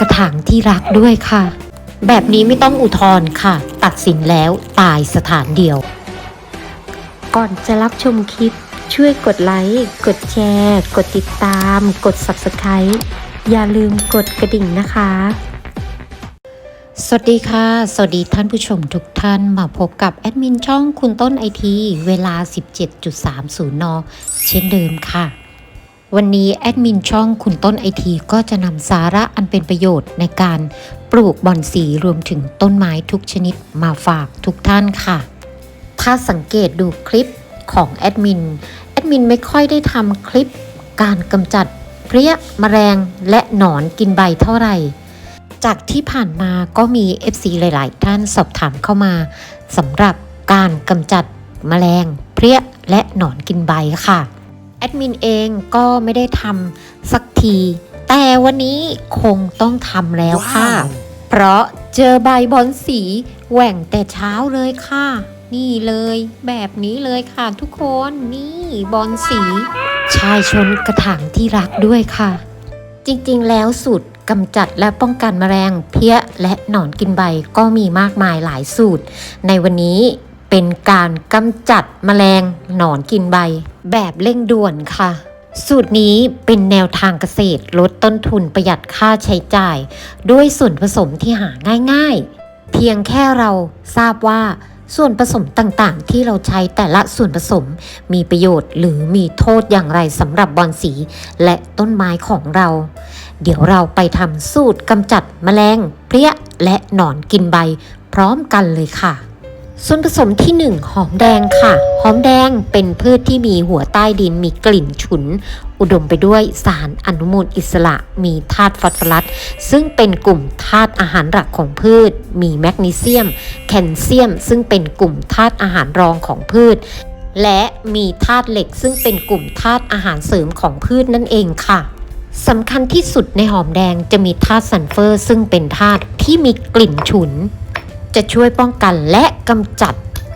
กระถางที่รักด้วยค่ะ แบบนี้ไม่ต้องอุทธรณ์ค่ะ ตัดสินแล้วตายสถานเดียว ก่อนจะรับชมคลิป ช่วยกดไลค์ กดแชร์ กดติดตาม กด Subscribe อย่าลืมกดกระดิ่งนะคะ สวัสดีค่ะ สวัสดีท่านผู้ชมทุกท่านมาพบกับแอดมินช่องคุณต้นไอทีเวลา 17.30 น เช่นเดิมค่ะ วันนี้แอดมินช่องคุณต้นไอทีก็จะนำสาระอันเป็นประโยชน์ในการปลูกบอนสีรวมถึงต้นไม้ทุกชนิดมาฝากทุกท่านค่ะ ถ้าสังเกตดูคลิปของแอดมิน แอดมินไม่ค่อยได้ทำคลิปการกำจัดเพลี้ยแมลงและหนอนกินใบเท่าไหร่ จากที่ผ่านมาก็มี FC หลาย ๆ ท่านสอบถามเข้ามาสำหรับการกำจัดแมลงเพลี้ยและหนอนกินใบค่ะ แอดมินเองก็ไม่ได้ทำสักที แต่วันนี้คงต้องทำแล้วค่ะ เพราะเจอใบบอนสีแหว่งแต่เช้าเลยค่ะ นี่เลยแบบนี้เลยค่ะทุกคนนี่บอนสี ชายชนกระถางที่รักด้วยค่ะ จริงๆ แล้วสูตรกำจัดและป้องกันแมลงเพี้ยและหนอนกินใบก็มีมากมายหลายสูตร ในวันนี้ เป็นการกำจัดแมลงหนอนกินใบ แบบเร่งด่วนค่ะ สูตรนี้เป็นแนวทางเกษตรลดต้นทุนประหยัดค่าใช้จ่าย ด้วยส่วนผสมที่หาง่ายๆ เพียงแค่เราทราบว่าส่วนผสมต่างๆ ที่เราใช้แต่ละส่วนผสมมีประโยชน์หรือมีโทษอย่างไรสำหรับบอนสีและต้นไม้ของเรา เดี๋ยวเราไปทำสูตรกำจัดแมลง เพลี้ยและหนอนกินใบพร้อมกันเลยค่ะ ส่วนผสมที่ 1 หอมแดงค่ะ หอมแดงเป็นพืชที่มีหัวใต้ดินมีกลิ่นฉุน อุดมไปด้วยสารอนุมูลอิสระ มีธาตุฟอสฟอรัส ซึ่งเป็นกลุ่มธาตุอาหารหลักของพืช มีแมกนีเซียม แคลเซียม ซึ่งเป็นกลุ่มธาตุอาหารรองของพืช และมีธาตุเหล็ก ซึ่งเป็นกลุ่มธาตุอาหารเสริมของพืชนั่นเองค่ะสำคัญที่สุดในหอมแดงจะมีธาตุซัลเฟอร์ ซึ่งเป็นธาตุที่มีกลิ่นฉุน จะช่วยป้องกันและกำจัด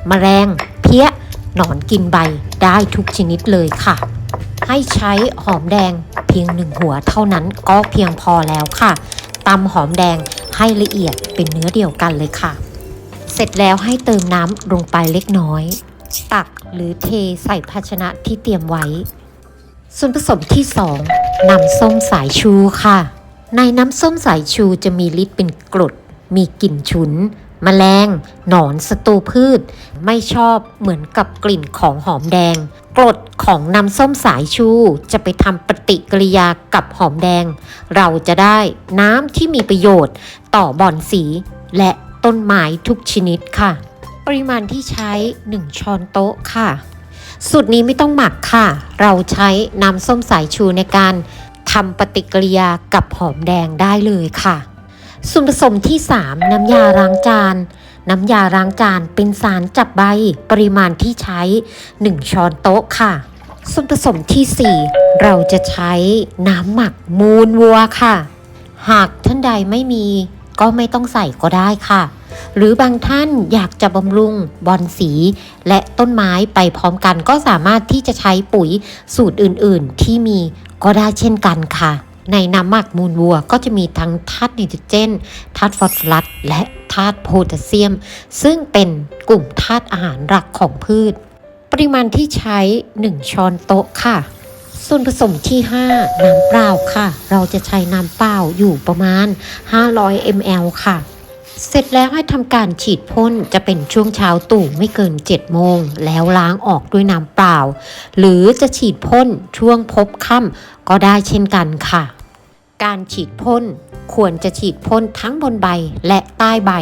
แมลง เพี้ยหนอนกินใบได้ทุกชนิดเลยค่ะ ให้ใช้หอมแดงเพียงหนึ่งหัวเท่านั้นก็เพียงพอแล้วค่ะตำหอมแดงให้ละเอียดเป็นเนื้อเดียวกันเลยค่ะ เสร็จแล้วให้เติมน้ำลงไปเล็กน้อย ตักหรือเทใส่ภาชนะที่เตรียมไว้ ส่วนผสมที่ 2น้ำส้มสายชูค่ะ ในน้ำส้มสายชูจะมีฤทธิ์เป็นกรด มีกลิ่นฉุน แมลง หนอนศัตรูพืช ไม่ชอบเหมือนกับกลิ่นของหอมแดง กรดของน้ำส้มสายชูจะไปทำปฏิกิริยากับหอมแดง เราจะได้น้ำที่มีประโยชน์ต่อบอนสี และต้นไม้ทุกชนิดค่ะ ปริมาณที่ใช้ 1 ช้อนโต๊ะค่ะ สูตรนี้ไม่ต้องหมักค่ะ เราใช้น้ำส้มสายชูในการทำปฏิกิริยากับหอมแดงได้เลยค่ะ ส่วนผสมที่ 3 น้ำยาล้างจาน น้ำยาล้างจานเป็นสารจับใบปริมาณที่ใช้ 1 ช้อนโต๊ะค่ะ ส่วนผสมที่ 4 เราจะใช้น้ำหมักมูลวัวค่ะ หากท่านใดไม่มีก็ไม่ต้องใส่ก็ได้ค่ะ หรือบางท่านอยากจะบำรุงบอนสี และต้นไม้ไปพร้อมกันก็สามารถที่จะใช้ปุ๋ยสูตรอื่นๆ ที่มีก็ได้เช่นกันค่ะ ในน้ำหมักมูลวัวก็จะมีทั้งธาตุไนโตรเจนธาตุฟอสฟอรัสและธาตุโพแทสเซียม ซึ่งเป็นกลุ่มธาตุอาหารหลักของพืช ปริมาณที่ใช้ 1 ช้อนโต๊ะค่ะ ส่วนผสมที่ 5 น้ำเปล่าค่ะ เราจะใช้น้ำเปล่าอยู่ประมาณ 500 ml ค่ะ เสร็จแล้วให้ทำการฉีดพ่นจะเป็นช่วงเช้าตู่ไม่เกิน 7 โมง แล้วล้างออกด้วยน้ำเปล่า หรือจะฉีดพ่นช่วงพบค่ำก็ได้เช่นกันค่ะ การฉีดพ่นควรจะฉีดพ่นทั้งบนใบและใต้ใบ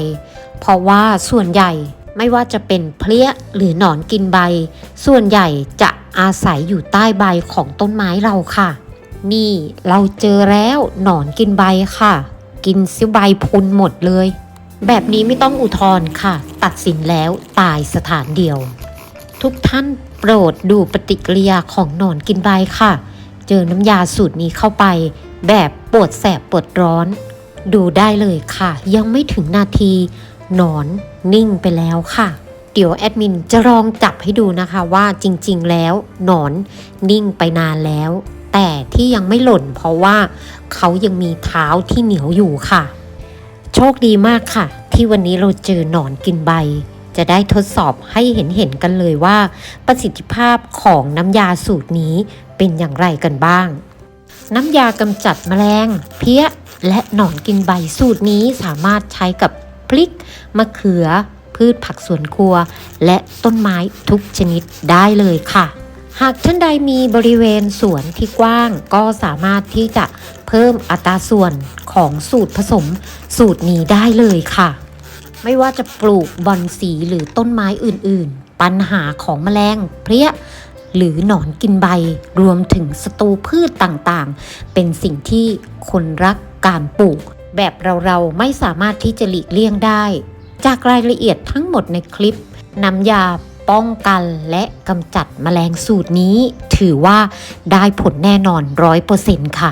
เพราะว่าส่วนใหญ่ไม่ว่าจะเป็นเพลี้ยหรือหนอนกินใบ ส่วนใหญ่จะอาศัยอยู่ใต้ใบของต้นไม้เราค่ะ นี่เราเจอแล้วหนอนกินใบค่ะ กินซิใบพุนหมดเลย แบบนี้ไม่ต้องอุทธรณ์ค่ะ ตัดสินแล้วตายสถานเดียว ทุกท่านโปรดดูปฏิกิริยาของหนอนกินใบค่ะ เจอน้ำยาสูตรนี้เข้าไป แบบปวดแสบปวดร้อน ดูได้เลยค่ะ ยังไม่ถึงนาที หนอนนิ่งไปแล้วค่ะ เดี๋ยวแอดมินจะลองจับให้ดูนะคะว่าจริงๆแล้ว หนอนนิ่งไปนานแล้ว แต่ที่ยังไม่หล่นเพราะว่าเขายังมีเท้าที่เหนียวอยู่ค่ะ โชคดีมากค่ะ ที่วันนี้เราเจอหนอนกินใบ จะได้ทดสอบให้เห็นเห็นๆกันเลยว่า ประสิทธิภาพของน้ำยาสูตรนี้เป็นอย่างไรกันบ้าง น้ำยากำจัดแมลง เพี้ย และหนอนกินใบสูตรนี้สามารถใช้กับพริก มะเขือ พืชผักสวนครัว และต้นไม้ทุกชนิดได้เลยค่ะ หากท่านใดมีบริเวณสวนที่กว้าง ก็สามารถที่จะเพิ่มอัตราส่วนของสูตรผสมสูตรนี้ได้เลยค่ะ ไม่ว่าจะปลูกบอนสีหรือต้นไม้อื่นๆ ปัญหาของแมลงเพลี้ยหรือหนอนกินใบรวมถึงศัตรูพืชต่างๆ เป็นสิ่งที่คนรักการปลูก แบบเราๆไม่สามารถที่จะหลีกเลี่ยงได้ จากรายละเอียดทั้งหมดในคลิป น้ำยา ป้องกันและกำจัดแมลงสูตรนี้ ถือว่าได้ผลแน่นอนร้อยเปอร์เซ็นต์ค่ะ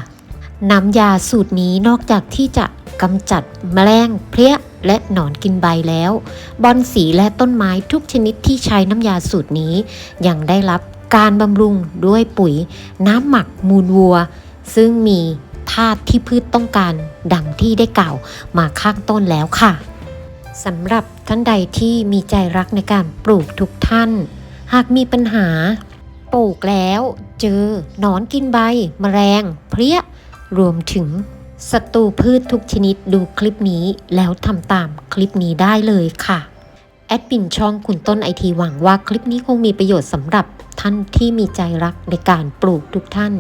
น้ำยาสูตรนี้นอกจากที่จะกำจัดแมลงเพลี้ยและหนอนกินใบแล้ว บอนสีและต้นไม้ทุกชนิดที่ใช้น้ำยาสูตรนี้ ยังได้รับการบำรุงด้วยปุ๋ยน้ำหมักมูลวัว ซึ่งมีธาตุที่พืชต้องการดังที่ได้กล่าวมาข้างต้นแล้วค่ะ สำหรับท่านใดที่มีใจรักในการปลูกทุกท่าน หากมีปัญหา ปลูกแล้วเจอหนอนกินใบแมลง เพลี้ย รวมถึงศัตรูพืชทุกชนิดดูคลิปนี้แล้วทำตามคลิปนี้ได้เลยค่ะ แอดมินช่องคุณต้นไอทีหวังว่าคลิปนี้คงมีประโยชน์สำหรับท่านที่มีใจรักในการปลูกทุกท่าน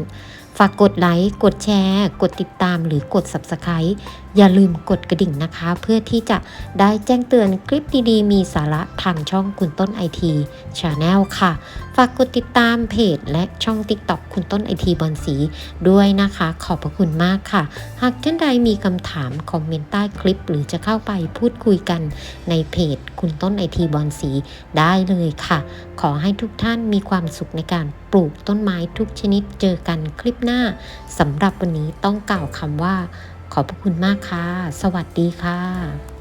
ฝากกดไลค์ กดแชร์ กดติดตามหรือกด Subscribe อย่าลืมกดกระดิ่งนะคะ เพื่อที่จะได้แจ้งเตือนคลิปดีๆ มีสาระทางช่องคุณต้นไอทีชาแนลค่ะ ฝากกดติดตามเพจและช่อง TikTok คุณต้นไอทีบอลสีด้วยนะคะ ขอบพระคุณมากค่ะ หากท่านใดมีคำถาม คอมเมนต์ใต้คลิป หรือจะเข้าไปพูดคุยกันในเพจคุณต้นไอทีบอลสีได้เลยค่ะ ขอให้ทุกท่านมีความสุขในการปลูกต้นไม้ทุกชนิดเจอกันคลิปหน้าสำหรับวันนี้ต้องกล่าวคำว่า ขอบพระคุณมากค่ะ สวัสดีค่ะ